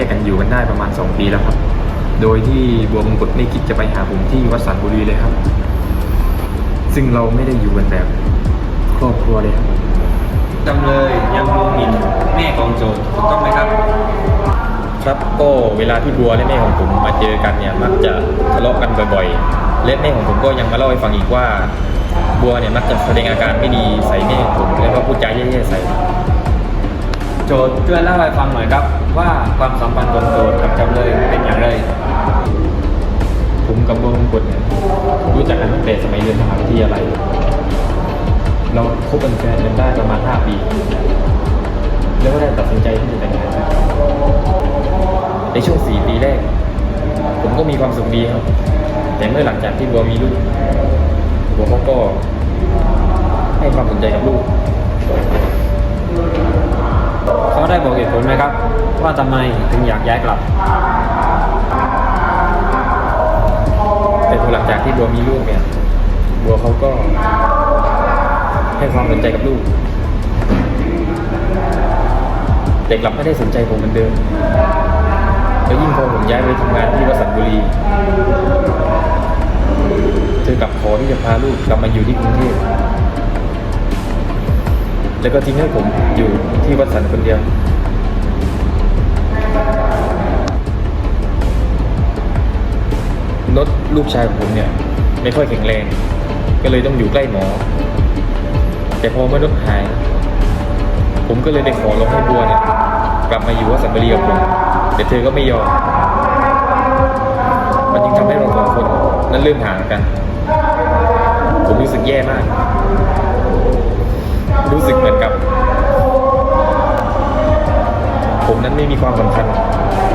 ยกกันอยู่กันได้ประมาณ 2 ปีแล้วครับ โดยที่บัวมงกฎไม่คิดจะไปหาผมที่วัดสันบุรีเลยครับ ซึ่งเราไม่ได้อยู่กันแบบครอบครัวเลยครับจำเลยยังดูหมิ่นแม่ของโจทย์ถูกต้องไหมครับ ครับก็เวลาที่บัวและแม่ของผมมาเจอกันเนี่ยมักจะทะเลาะกันบ่อยๆและแม่ของผมก็ยังมาเล่าให้ฟังอีกว่า บัวเนี่ยมักจะแสดงอาการไม่ดีใส่แม่ของผมแล้วก็พูดจาแย่ๆใส่ โจทย์ช่วยเล่าให้ฟังหน่อยครับ ว่าความสัมพันธ์ของโจทย์กับจำเลยเป็นอย่างไรผมกับบัวมงกฎเนี่ยรู้จักกันตั้งแต่สมัยเรียนมหาวิทยาลัยเราคบเป็นแฟนกันได้ประมาณ 5 ปี แล้วก็ได้ตัดสินใจที่จะแต่งงานกันในช่วง 4 ปีแรก ผมก็มีความสุขดีครับ แต่เมื่อหลังจากที่บัวมีลูกบัวเขาก็ให้ความสนใจกับลูก เขาได้บอกเหตุผลไหมครับ ว่าทำไมถึงอยากย้ายกลับแต่พอหลังจากที่บัวมีลูกเนี่ยบัวเขาก็ให้ความสนใจกับลูกแต่กกลับไม่ได้สนใจผมเหมือนเดิมแล้วยิ่งพอผมย้ายไปทำงานที่วสันบุรีเธอกลับขอที่จะพาลูกกลับมาอยู่ที่กรุงเทพ แล้วก็ทิ้งให้ผมอยู่ที่วัดสันคนเดียวนดลูกชายของผมเนี่ย ไม่ค่อยแข็งแรง ก็เลยต้องอยู่ใกล้หมอ แต่พอเมื่อนดหาย ผมก็เลยไปขอร้องให้บัวเนี่ย กลับมาอยู่วัดสันบุรีกับผมแต่เธอก็ไม่ยอม มันจึงทำให้เราสองคนนั้นเริ่มห่างกัน ผมรู้สึกแย่มาก รู้สึกเหมือนกับ ผมนั้นไม่มีความสำคัญ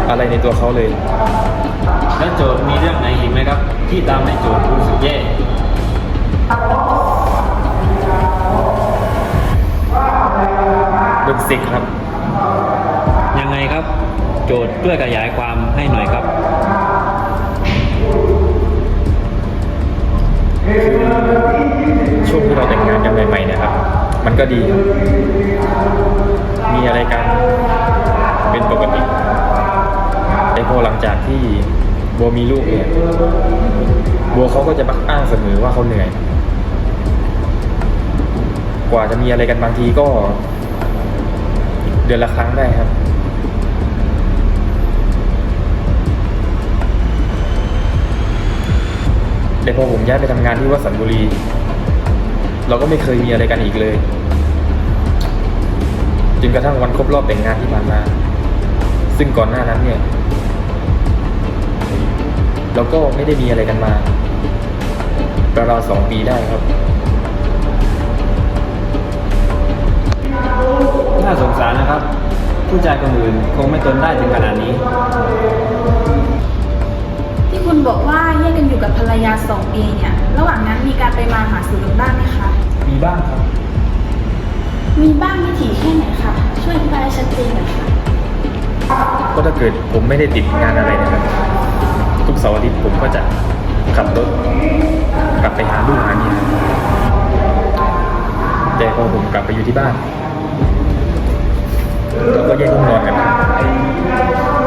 อะไรในตัวเขาเลย แล้วโจทย์มีเรื่องไหนอีกไหมครับ ที่ตามให้โจทย์รู้สึกแย่เรื่องสิกครับ ยังไงครับ โจทย์ช่วยขยายความให้หน่อยครับช่วงที่เราแต่งงานกันใหม่ๆเนี่ยครับ มันก็ดี มีอะไรกันเป็นปกติแต่พอหลังจากที่บัวมีลูกเนี่ยบัวเขาก็จะมักอ้างเสมอว่าเขาเหนื่อย กว่าจะมีอะไรกันบางทีก็ เดือนละครั้งได้ครับแต่พอผมย้ายไปทำงานที่วัดสันบุรี เราก็ไม่เคยมีอะไรกันอีกเลยจนกระทั่งวันครบรอบแต่งงานที่ผ่านมา ซึ่งก่อนหน้านั้นเนี่ย เราก็ไม่ได้มีอะไรกันมาประมาณสองปีได้ครับน่าสงสารนะครับ ผู้ชายคนอื่นคงไม่ทนได้ถึงขนาดนี้ ที่คุณบอกว่าแยกกันอยู่กับภรรยาสองปีเนี่ย ระหว่างนั้นมีการไปมาหาสู่กันบ้างไหมคะ มีบ้างครับ มีบ้างวิถีแค่ไหนคะช่วยอธิบายให้ชัดเจนหน่อยค่ะ ก็ถ้าเกิดผมไม่ได้ติดงานอะไรนะครับ ทุกเสาร์อาทิตย์ผมก็จะขับรถกลับไปหาลูกหาเมียแต่พอผมกลับไปอยู่ที่บ้านเราก็แยกห้องนอนกัน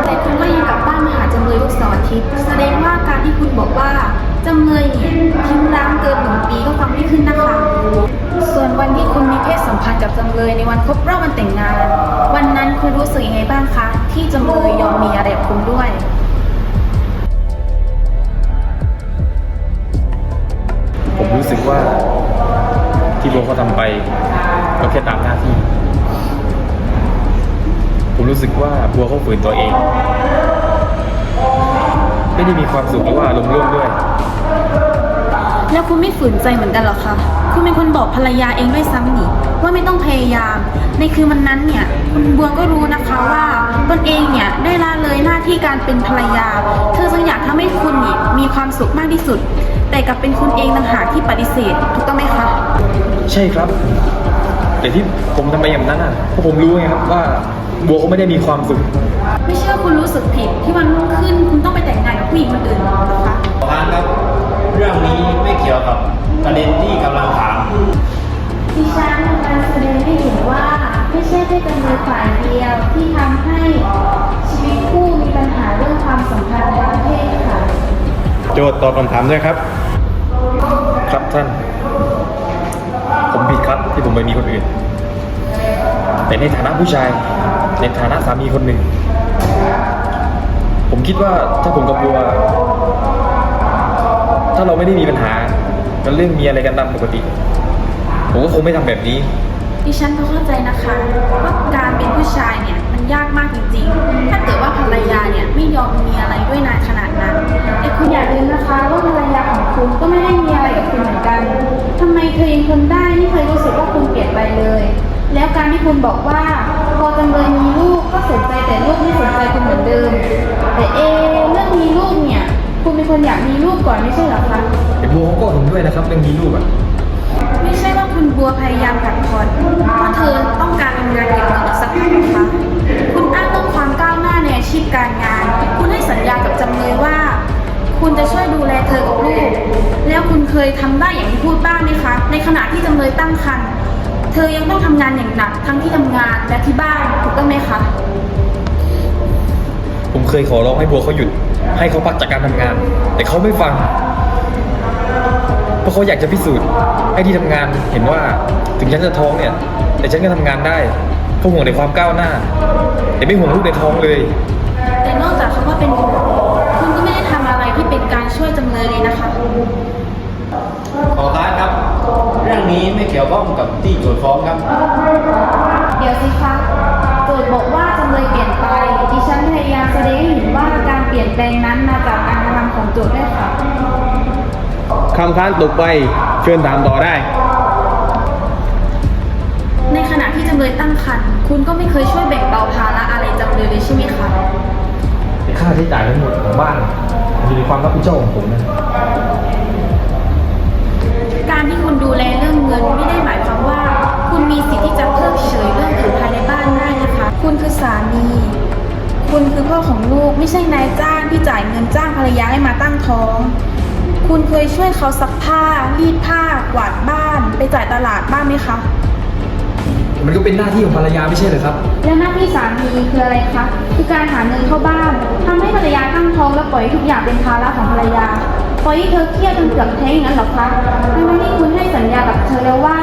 แต่คุณก็ยังกลับบ้านมาหาจำเลยทุกเสาร์อาทิตย์แสดงว่าการที่คุณบอกว่าจำเลยเนี่ยทิ้งร้างเกินหนึ่งปีก็ฟังไม่ขึ้นนะคะ พศสัมพันธ์กับจำเลยในวันครบรอบวันแต่งงาน วันนั้นคุณรู้สึกยังไงบ้างคะ ที่จำเลยยอมมีอะไรกับคุณด้วยผมรู้สึกว่าที่โบเขาทำไปก็แค่ตามหน้าที่ ผมรู้สึกว่าบัวเขาฝืนตัวเอง ไม่ได้มีความสุขหรือว่าอารมณ์ร่วมด้วย แล้วคุณไม่ฝืนใจเหมือนกันเหรอคะ คุณเป็นคนบอกภรรยาเองด้วยซ้ำนี่ว่าไม่ต้องพยายาม ในคืนวันนั้นเนี่ยคุณบัวก็รู้นะคะว่าตนเองเนี่ยได้ละเลยหน้าที่การเป็นภรรยา เธอจึงอยากทำให้คุณนี่มีความสุขมากที่สุด แต่กลับเป็นคุณเองต่างหากที่ปฏิเสธถูกต้องไหมคะใช่ครับ แต่ที่ผมทำไปอย่างนั้นอะเพราะผมรู้ไงครับว่าบัวเขาไม่ได้มีความสุข ไม่เชื่อคุณรู้สึกผิดที่วันรุ่งขึ้นคุณต้องไปแต่งงานกับผู้หญิงคนอื่น เรื่องนี้ไม่เกี่ยวกับประเด็นที่กำลังถาม ดิฉันกำลังแสดงให้เห็นว่า ไม่ใช่ด้วยกันโดยฝ่ายเดียวที่ทำให้ชีวิตคู่มีปัญหาเรื่องความสัมพันธ์ทางเพศค่ะ โจทย์ตอบคำถามด้วยครับ ครับท่าน ผมผิดครับที่ผมไปมีคนอื่น แต่ในฐานะผู้ชาย ในฐานะสามีคนหนึ่ง ผมคิดว่าถ้าผมกับบัวาเราไม่ได้มีปัญหากันเรื่องมีอะไรกันตามปกติ ผมก็คงไม่ทำแบบนี้ ดิฉันก็เข้าใจนะคะว่าการเป็นผู้ชายเนี่ยมันยากมากจริงๆ ถ้าเกิดว่าภรรยาเนี่ยไม่ยอมมีอะไรด้วยนานขนาดนั้นแต่คุณอย่าลืมนะคะว่าภรรยาของคุณก็ไม่ได้มีอะไรกับคุณเหมือนกันทำไมเธอยังทนได้ไม่เคยรู้สึกว่าคุณเปลี่ยนไปเลย แล้วการที่คุณบอกว่าพอจำเลยมีลูกก็สนใจแต่ลูกไม่สนใจคุณเหมือนเดิม แต่เอเรื่องมีลูกเนี่ย คุณเป็นคนอยากมีลูกก่อนไม่ใช่เหรอคะแต่บัวเขาก็เห็นด้วยนะครับเรื่องมีลูกอะไม่ใช่ว่าคุณบัวพยายามกัดผ่อนเพราะเธอต้องการทำงานเก็บเงินอีกสักพักนะคะคุณอ้างเรื่องความก้าวหน้าในอาชีพการงาน คุณให้สัญญากับจำเลยว่า คุณจะช่วยดูแลเธอกับลูก แล้วคุณเคยทำได้อย่างที่พูดบ้างไหมคะ ในขณะที่จำเลยตั้งครรภ์เธอยังต้องทำงานอย่างหนักทั้งที่ทำงานและที่บ้านถูกต้องไหมคะ ผมเคยขอร้องให้บัวเขาหยุด ให้เขาพักจากการทำงาน แต่เขาไม่ฟัง เพราะเขาอยากจะพิสูจน์ให้ที่ทำงานเห็นว่าถึงฉันจะท้องเนี่ย แต่ฉันก็ทำงานได้เพราะห่วงในความก้าวหน้า แต่ไม่ห่วงลูกในท้องเลย แต่นอกจากคำว่าเป็นห่วงคุณก็ไม่ได้ทำอะไรที่เป็นการช่วยจำเลยเลยนะคะขอค้านครับ เรื่องนี้ไม่เกี่ยวข้องกับที่โจทย์ฟ้องครับ เดี๋ยวสิคะโจทย์บอกว่าจำเลยเปลี่ยนไปดิฉันพยายามแสดงให้เห็นว่าการเปลี่ยนแปลงนั้นมาจากการกระทำของโจทย์ด้วยค่ะคำค้านตกไปเชิญถามต่อได้ ในขณะที่จำเลยตั้งครรภ์คุณก็ไม่เคยช่วยแบ่งเบาภาระอะไรจำเลยเลยใช่ไหมคะแต่ค่าใช้จ่ายทั้งหมดของบ้านมันอยู่ในความรับผิดชอบของผมนะการที่คุณดูแลเรื่องเงินไม่ได้หมายความว่า คุณมีสิทธิ์ที่จะเพิกเฉยเรื่องอื่นภายในบ้านได้นะคะ คุณคือสามี คุณคือพ่อของลูกไม่ใช่นายจ้างที่จ่ายเงินจ้างภรรยาให้มาตั้งท้อง คุณเคยช่วยเขาซักผ้า รีดผ้ากวาดบ้าน ไปจ่ายตลาดบ้างไหมคะ มันก็เป็นหน้าที่ของภรรยาไม่ใช่เหรอครับ แล้วหน้าที่สามีคืออะไรคะ คือการหาเงินเข้าบ้านทำให้ภรรยาตั้งท้องและปล่อยให้ทุกอย่างเป็นภาระของภรรยา ปล่อยให้เธอเครียดจนเกือบแท้งอย่างนั้นเหรอคะทั้งๆที่คุณให้สัญญากับเธอแล้วว่า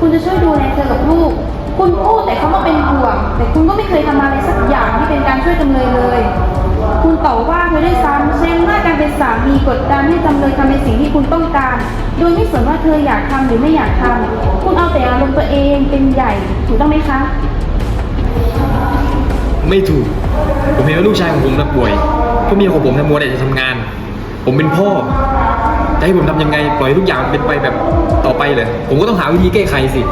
คุณจะช่วยดูแลเธอกับลูก คุณพูดแต่เขามาเป็นห่วง แต่คุณก็ไม่เคยทำอะไรสักอย่างที่เป็นการช่วยจำเลยเลย คุณต่อว่าเธอด้วยซ้ำแสดงว่าการเป็นสามีกดดันให้จำเลยทำในสิ่งที่คุณต้องการ โดยไม่สนว่าเธออยากทำหรือไม่อยากทำคุณเอาแต่อารมณ์ตัวเองเป็นใหญ่ถูกต้องไหมคะ ไม่ถูก ผมเห็นว่าลูกชายของผมนะป่วยเพราะเมียของผมทำมัวแต่จะทำงาน ผมเป็นพ่อจะให้ผมทำยังไงปล่อยทุกอย่างเป็นไปแบบต่อไปเลย ผมก็ต้องหาวิธีแก้ไขสิ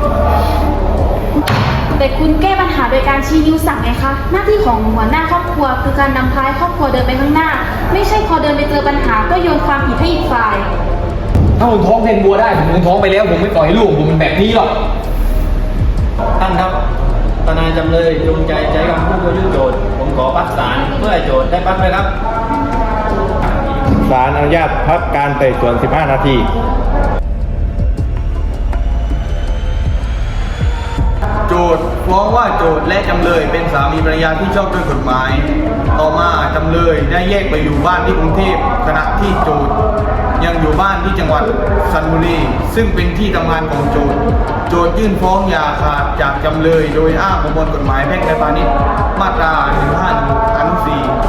แต่คุณแก้ปัญหาโดยการชี้นิ้วสั่งไงคะ หน้าที่ของหัวหน้าครอบครัว คือการนำพาให้ครอบครัวเดินไปข้างหน้า ไม่ใช่พอเดินไปเจอปัญหาก็โยนความผิดให้อีกฝ่าย ถ้าผมท้องแทนบัวได้ผมคงท้องไปแล้ว ผมไม่ปล่อยให้ลูกของผมเป็นแบบนี้หรอก ท่านครับทนายจำเลยจงใจใช้คำพูดเพื่อยื่นโจทย์ ผมขอพักศาลเพื่อให้โจทย์ได้พักไปครับ ศาลอนุญาตพักการไต่สวน 15 นาที ฟ้องว่าโจทและจำเลยเป็นสามีภรรยาที่ชอบด้วยกฎหมาย ต่อมาจำเลยได้แยกไปอยู่บ้านที่กรุงเทพขณะที่โจทยังอยู่บ้านที่จังหวัดสันบุรีซึ่งเป็นที่ทำงานของโจทโจทยื่นฟ้องย่าขาดจากจำเลย โดยอ้างประมวลกฎหมายแพ่งและพาณิชย์มาตรา15อนุ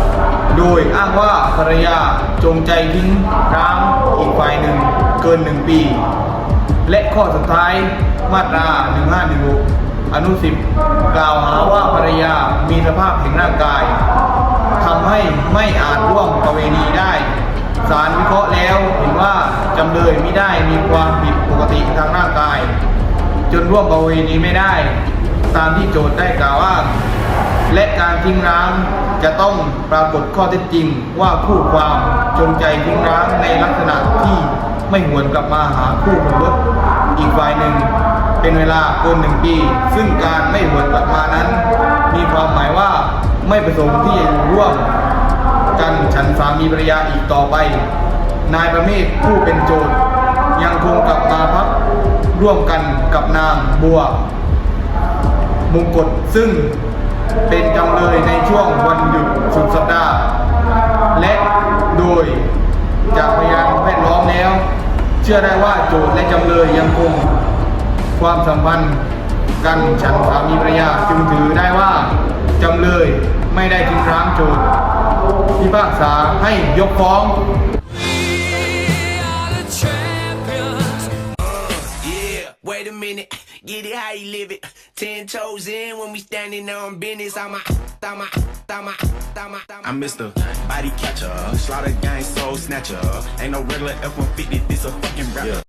4โดยอ้างว่าภรรยาจงใจทิ้งร้างอีกฝ่ายหนึ่งเกินหนึ่งปี และข้อสุดท้ายมาตรา 1516 อนุ10กล่าวหาว่าภรรยามีสภาพแห่งร่างกายทำให้ไม่อาจร่วมประเวณีได้ศาลวิเคราะห์แล้วเห็นว่าจำเลยไม่ได้มีความผิดปกติทางร่างกาย จนร่วมประเวณีไม่ได้ ตามที่โจทย์ได้กล่าวอ้าและการทิ้งร้างจะต้องปรากฏข้อเท็จจริงว่าคู่ความจงใจทิ้งร้างในลักษณะที่ไม่หวนกลับมาหาคู่สมรสอีกฝ่ายหนึ่ง เป็นเวลาเกินหนึ่งปี ซึ่งการไม่หวนกลับมานั้น มีความหมายว่าไม่ประสงค์ที่จะอยู่ร่วม กันฉันสามีภรรยาอีกต่อไป นายประเมศผู้เป็นโจทย์ ยังคงกลับมาพักร่วมกันกับนางบัวมงกฎซึ่งเป็นจำเลยในช่วงวันหยุดสุดสัปดาห์ และโดยจากพยานเชื่อได้ว่าโจทย์และจำเลยยังคง ความสัมพันธ์กันฉันสามีภรรยาจึงถือได้ว่าจำเลยไม่ได้ทิ้งร้างโจทย์พิพากษาให้ยกฟ้อง Yeah, wait a minute. Get it how you live it. Ten toes in when we standing on business. I'm a, I'm a, I'm a, I'm a, I'm Mr. Body Catcher, Slaughter Gang Soul Snatcher. Ain't no regular F-150, this a fucking rapper.